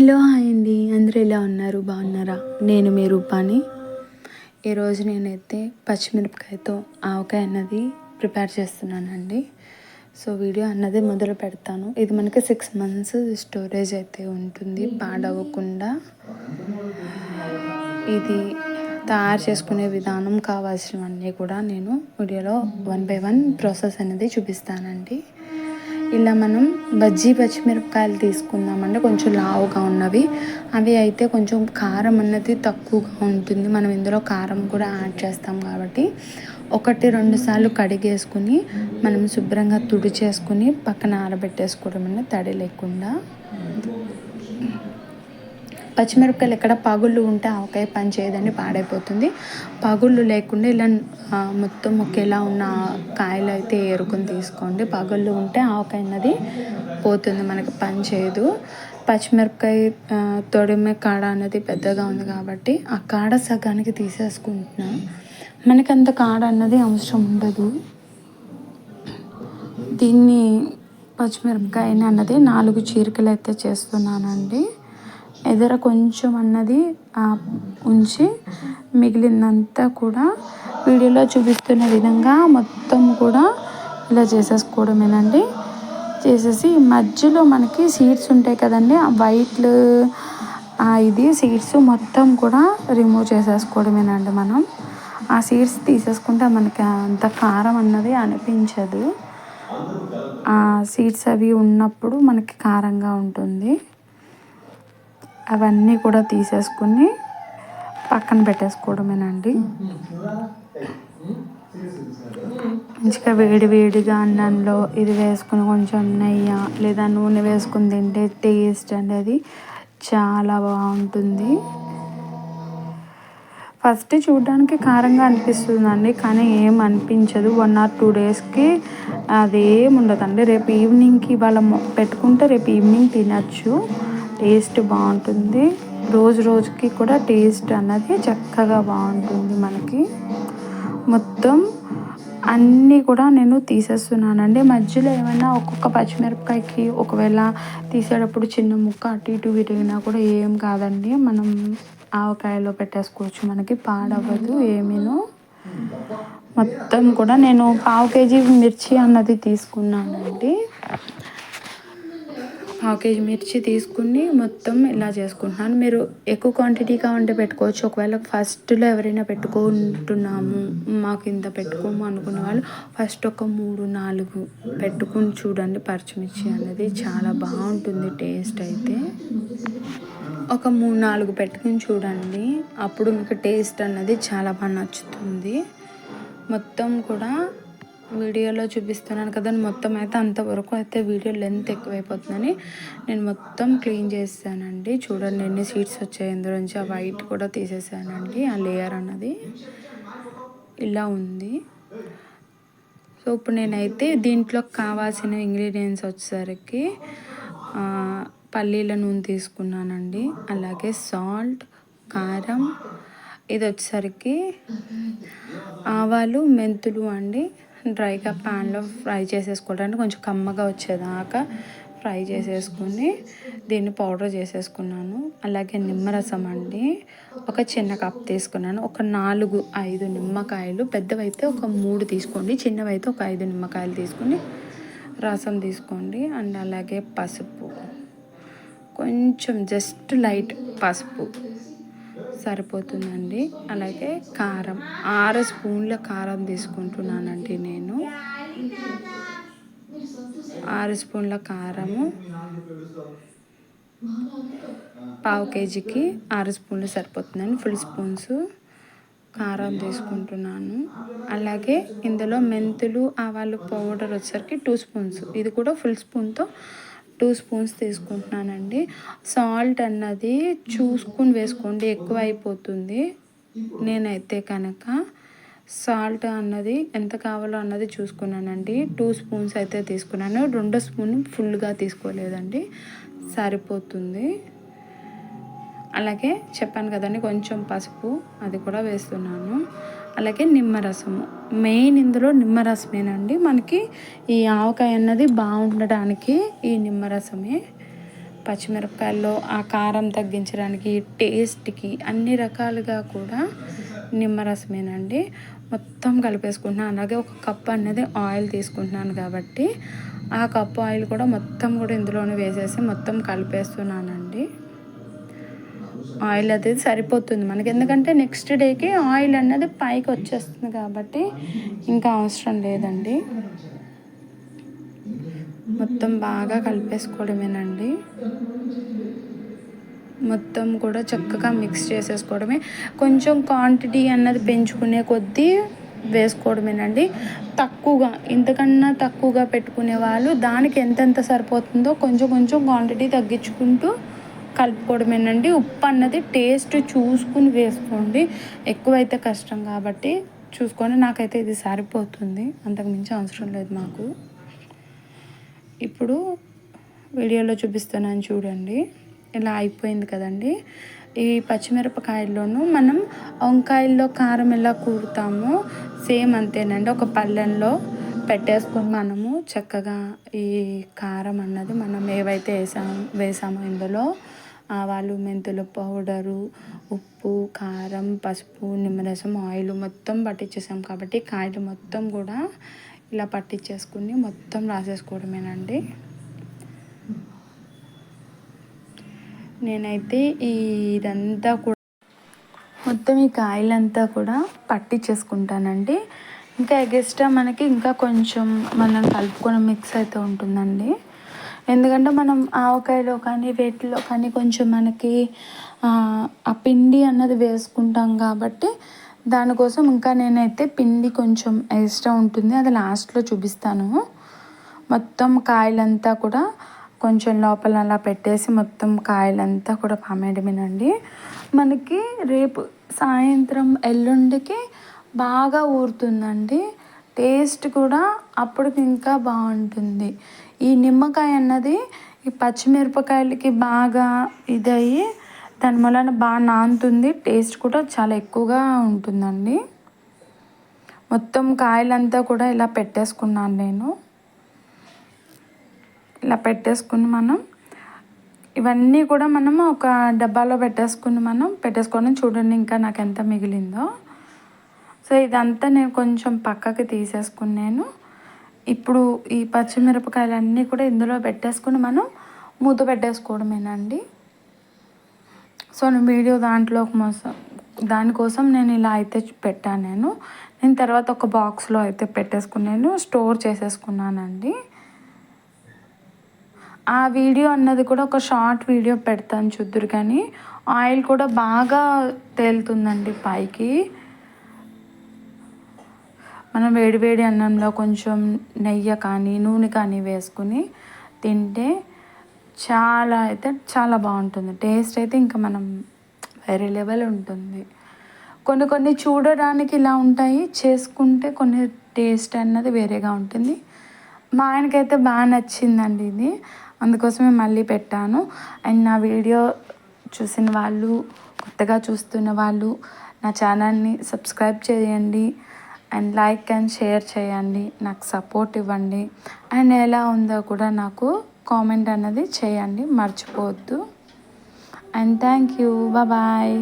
Hello hi అండి. అందరూ ఎలా ఉన్నారు? బాగున్నారా? నేను మీ రూపాని. ఈరోజు నేనైతే పచ్చిమిరపకాయతో ఆవకాయ అన్నది ప్రిపేర్ చేస్తున్నానండి. సో వీడియో అన్నది మొదలు పెడతాను. ఇది మనకి సిక్స్ మంత్స్ స్టోరేజ్ అయితే ఉంటుంది. పాడవకుండా ఇది తయారు చేసుకునే విధానం కావాల్సినవన్నీ కూడా నేను వీడియోలో వన్ బై వన్ ప్రాసెస్ అనేది చూపిస్తానండి. ఇలా మనం బజ్జీ పచ్చిమిరపకాయలు తీసుకుందామంటే కొంచెం లావుగా ఉన్నవి. అవి అయితే కొంచెం కారం అన్నది తక్కువగా ఉంటుంది. మనం ఇందులో కారం కూడా యాడ్ చేస్తాం కాబట్టి ఒకటి రెండు సార్లు కడిగేసుకుని మనం శుభ్రంగా తుడిచేసుకుని పక్కన ఆరబెట్టేసుకోవడం అనేది తడి లేకుండా పచ్చిమిరపకాయలు ఎక్కడ పగుళ్ళు ఉంటే ఆవకాయ పని చేయదని పాడైపోతుంది. పగుళ్ళు లేకుండా ఇలా మొత్తం ఒకేలా ఉన్న కాయలు అయితే ఏరుకొని తీసుకోండి. పగుళ్ళు ఉంటే ఆవకాయ అన్నది పోతుంది మనకి పని చేయదు. పచ్చిమిరపకాయ తొడిమే కాడ అనేది పెద్దగా ఉంది కాబట్టి ఆ కాడ సగానికి తీసేసుకుంటున్నాను మనకి అంత కాడ అన్నది అవసరం ఉండదు. దీన్ని పచ్చిమిరపకాయ అన్నది నాలుగు చీరికలు అయితే చేస్తున్నానండి. ఎదర కొంచెం అన్నది ఉంచి మిగిలిందంతా కూడా వీడియోలో చూపిస్తున్న విధంగా మొత్తం కూడా ఇలా చేసేసుకోవడమేనండి. చేసేసి మధ్యలో మనకి సీడ్స్ ఉంటాయి కదండి ఆ వైట్లు ఇది సీడ్స్ మొత్తం కూడా రిమూవ్ చేసేసుకోవడమేనండి మనం. ఆ సీడ్స్ తీసేసుకుంటే మనకి అంత కారం అన్నది అనిపించదు. ఆ సీడ్స్ అవి ఉన్నప్పుడు మనకి కారంగా ఉంటుంది. అవన్నీ కూడా తీసేసుకుని పక్కన పెట్టేసుకోవడమేనండి. మంచిగా వేడి వేడిగా అన్నంలో ఇది వేసుకుని కొంచెం నెయ్యి లేదా నూనె వేసుకుని తింటే టేస్ట్ అనేది చాలా బాగుంటుంది. ఫస్ట్ చూడడానికి కారంగా అనిపిస్తుందండి కానీ ఏం అనిపించదు. వన్ ఆర్ టూ డేస్కి అది ఏం ఉండదండి. రేపు ఈవినింగ్కి ఇవాళ పెట్టుకుంటే రేపు ఈవినింగ్ తినచ్చు. టేస్ట్ బాగుంటుంది. రోజు రోజుకి కూడా టేస్ట్ అన్నది చక్కగా బాగుంటుంది మనకి. మొత్తం అన్నీ కూడా నేను తీసేస్తున్నానండి. మధ్యలో ఏమైనా ఒక్కొక్క పచ్చిమిరపకాయకి ఒకవేళ తీసేటప్పుడు చిన్న ముక్క అటు ఇటు విరిగినా కూడా ఏం కాదండి. మనం ఆవకాయలో పెట్టేసుకోవచ్చు. మనకి పాడవ్వదు ఏమీను. మొత్తం కూడా నేను పావు కేజీ మిర్చి అన్నది తీసుకున్నానండి. హాఫ్ కేజీ మిర్చి తీసుకుని మొత్తం ఇలా చేసుకుంటున్నాను. మీరు ఎక్కువ క్వాంటిటీగా ఉంటే పెట్టుకోవచ్చు. ఒకవేళ ఫస్ట్లో ఎవరైనా పెట్టుకుంటున్నాము మాకు ఇంత పెట్టుకోము అనుకున్న వాళ్ళు ఫస్ట్ ఒక మూడు నాలుగు పెట్టుకుని చూడండి. పచ్చిమిర్చి అనేది చాలా బాగుంటుంది టేస్ట్ అయితే. ఒక మూడు నాలుగు పెట్టుకుని చూడండి. అప్పుడు మీకు టేస్ట్ అన్నది చాలా బాగా నచ్చుతుంది. మొత్తం కూడా వీడియోలో చూపిస్తున్నాను కదా మొత్తం అయితే అంతవరకు అయితే వీడియో లెంత్ ఎక్కువైపోతుందని నేను మొత్తం క్లీన్ చేస్తానండి. చూడండి ఎన్ని సీట్స్ వచ్చాయి ఇందులోంచి ఆ వైట్ కూడా తీసేసానండి ఆ లేయర్ అన్నది. ఇలా ఉంది. సో ఇప్పుడు నేనైతే దీంట్లో కావాల్సిన ఇంగ్రీడియంట్స్ వచ్చేసరికి పల్లీల నూనె తీసుకున్నానండి. అలాగే సాల్ట్ కారం. ఇది వచ్చేసరికి ఆవాలు మెంతులు అండి. డ్రైగా ప్యాన్లో ఫ్రై చేసేసుకోవడానికి కొంచెం కమ్మగా వచ్చేదాకా ఫ్రై చేసేసుకుని దీన్ని పౌడర్ చేసేసుకున్నాను. అలాగే నిమ్మరసం అండి. ఒక చిన్న కప్ తీసుకున్నాను. ఒక నాలుగు ఐదు నిమ్మకాయలు పెద్దవైతే ఒక మూడు తీసుకోండి. చిన్నవైతే ఒక ఐదు నిమ్మకాయలు తీసుకొని రసం తీసుకోండి. అండ్ అలాగే పసుపు. కొంచెం జస్ట్ లైట్ పసుపు. సరిపోతుందండి. అలాగే కారం ఆరు స్పూన్ల కారం తీసుకుంటున్నానండి నేను. ఆరు స్పూన్ల కారము పావు కేజీకి ఆరు స్పూన్లు సరిపోతుందండి. ఫుల్ స్పూన్స్ కారం తీసుకుంటున్నాను. అలాగే ఇందులో మెంతులు ఆవాలు పౌడర్ వచ్చేసరికి టూ స్పూన్స్. ఇది కూడా ఫుల్ స్పూన్తో టూ స్పూన్స్ తీసుకుంటున్నానండి. సాల్ట్ అన్నది చూసుకుని వేసుకోండి ఎక్కువ అయిపోతుంది నేనైతే కనుక సాల్ట్ అన్నది ఎంత కావాలో అన్నది చూసుకున్నానండి. టూ స్పూన్స్ అయితే తీసుకున్నాను. రెండో స్పూన్ ఫుల్గా తీసుకోలేదండి. సరిపోతుంది. అలాగే చెప్పాను కదండి కొంచెం పసుపు అది కూడా వేస్తున్నాను. అలాగే నిమ్మరసము. మెయిన్ ఇందులో నిమ్మరసమేనండి. మనకి ఈ ఆవకాయ అన్నది బాగుండడానికి ఈ నిమ్మరసమే. పచ్చిమిరపకాయల్లో ఆ కారం తగ్గించడానికి టేస్ట్కి అన్ని రకాలుగా కూడా నిమ్మరసమేనండి. మొత్తం కలిపేసుకుంటున్నాను అలాగే ఒక కప్ అనేది ఆయిల్ తీసుకుంటున్నాను కాబట్టి ఆ కప్ ఆయిల్ కూడా మొత్తం కూడా ఇందులోనే వేసేసి మొత్తం కలిపేస్తున్నానండి. ఆయిల్ అది సరిపోతుంది మనకి. ఎందుకంటే నెక్స్ట్ డేకి ఆయిల్ అన్నది పైకి వచ్చేస్తుంది కాబట్టి ఇంకా అవసరం లేదండి. మొత్తం బాగా కలిపేసుకోవడమేనండి. మొత్తం కూడా చక్కగా మిక్స్ చేసేసుకోవడమే. కొంచెం క్వాంటిటీ అన్నది పెంచుకునే కొద్దీ వేసుకోవడమేనండి. తక్కువగా ఇంతకన్నా తక్కువగా పెట్టుకునే వాళ్ళు దానికి ఎంతెంత సరిపోతుందో కొంచెం కొంచెం క్వాంటిటీ తగ్గించుకుంటూ కలుపుకోవడమేనండి. ఉప్పు అన్నది టేస్ట్ చూసుకుని వేసుకోండి. ఎక్కువైతే కష్టం కాబట్టి చూసుకొని నాకైతే ఇది సరిపోతుంది. అంతకుమించి అవసరం లేదు మాకు. ఇప్పుడు వీడియోలో చూపిస్తున్నాను చూడండి. ఇలా అయిపోయింది కదండి. ఈ పచ్చిమిరపకాయల్లోనూ మనం వంకాయల్లో కారం ఎలా కూరుతామో సేమ్ అంతేనండి. ఒక పళ్ళెంలో పెట్టేసుకొని మనము చక్కగా ఈ కారం అన్నది మనం ఏవైతే వేసాము వేసామో ఇందులో ఆవాలు మెంతుల పౌడరు ఉప్పు కారం పసుపు నిమ్మరసం ఆయిల్ మొత్తం పట్టించేసాం కాబట్టి కాయలు మొత్తం కూడా ఇలా పట్టించేసుకుని మొత్తం రాసేసుకోవడమేనండి. నేనైతే ఇదంతా కూడా మొత్తం ఈ కాయలంతా కూడా పట్టించేసుకుంటానండి ఇంకా ఎగస్ట్రా మనకి ఇంకా కొంచెం మనం కలుపుకొని మిక్స్ అయితే ఉంటుందండి. ఎందుకంటే మనం ఆవకాయలో కానీ వేటిలో కానీ కొంచెం మనకి ఆ పిండి అన్నది వేసుకుంటాం కాబట్టి దానికోసం ఇంకా నేనైతే పిండి కొంచెం ఎక్స్ట్రా ఉంటుంది. అది లాస్ట్లో చూపిస్తాను. మొత్తం కాయలంతా కూడా కొంచెం లోపల అలా పెట్టేసి మొత్తం కాయలంతా కూడా పామేయడమేనండి మనకి రేపు సాయంత్రం ఎల్లుండికి బాగా ఊరుతుందండి. టేస్ట్ కూడా అప్పటికి ఇంకా బాగుంటుంది. ఈ నిమ్మకాయ అన్నది ఈ పచ్చిమిరపకాయలకి బాగా ఇదయ్యి దాని వలన బాగా నానుతుంది టేస్ట్ కూడా చాలా ఎక్కువగా ఉంటుందండి. మొత్తం కాయలంతా కూడా ఇలా పెట్టేసుకున్నాను నేను. ఇలా పెట్టేసుకుని మనం ఇవన్నీ కూడా మనం ఒక డబ్బాలో పెట్టేసుకుని మనం పెట్టేసుకొని చూడండి ఇంకా నాకు ఎంత మిగిలిందో. సో ఇదంతా నేను కొంచెం పక్కకి తీసేసుకున్నాను. ఇప్పుడు ఈ పచ్చిమిరపకాయలన్నీ కూడా ఇందులో పెట్టేసుకుని మనం మూత పెట్టేసుకోవడమేనండి. సో నేను వీడియో దాంట్లో మోసం దానికోసం నేను ఇలా అయితే పెట్టాను నేను. నేను తర్వాత ఒక బాక్స్లో అయితే పెట్టేసుకున్నాను స్టోర్ చేసేసుకున్నానండి. ఆ వీడియో అన్నది కూడా ఒక షార్ట్ వీడియో పెడతాను చూద్దరు కానీ ఆయిల్ కూడా బాగా తేలుతుందండి పైకి. మనం వేడివేడి అన్నంలో కొంచెం నెయ్యి కానీ నూనె కానీ వేసుకుని తింటే చాలా అయితే చాలా బాగుంటుంది. టేస్ట్ అయితే ఇంకా మనం వేరే లెవెల్ ఉంటుంది. కొన్ని కొన్ని చూడడానికి ఇలా ఉంటాయి. చేసుకుంటే కొన్ని టేస్ట్ అన్నది వేరేగా ఉంటుంది. మా ఆయనకైతే బాగా నచ్చిందండి ఇది. అందుకోసమే మళ్ళీ పెట్టాను. అండ్ నా వీడియో చూసిన వాళ్ళు కొత్తగా చూస్తున్న వాళ్ళు నా ఛానల్ని సబ్స్క్రైబ్ చేయండి. అండ్ లైక్ అండ్ షేర్ చేయండి నాకు సపోర్ట్ ఇవ్వండి. అండ్ ఎలా ఉందో కూడా నాకు కామెంట్ అన్నది చేయండి మర్చిపోవద్దు. And thank you. బాయ్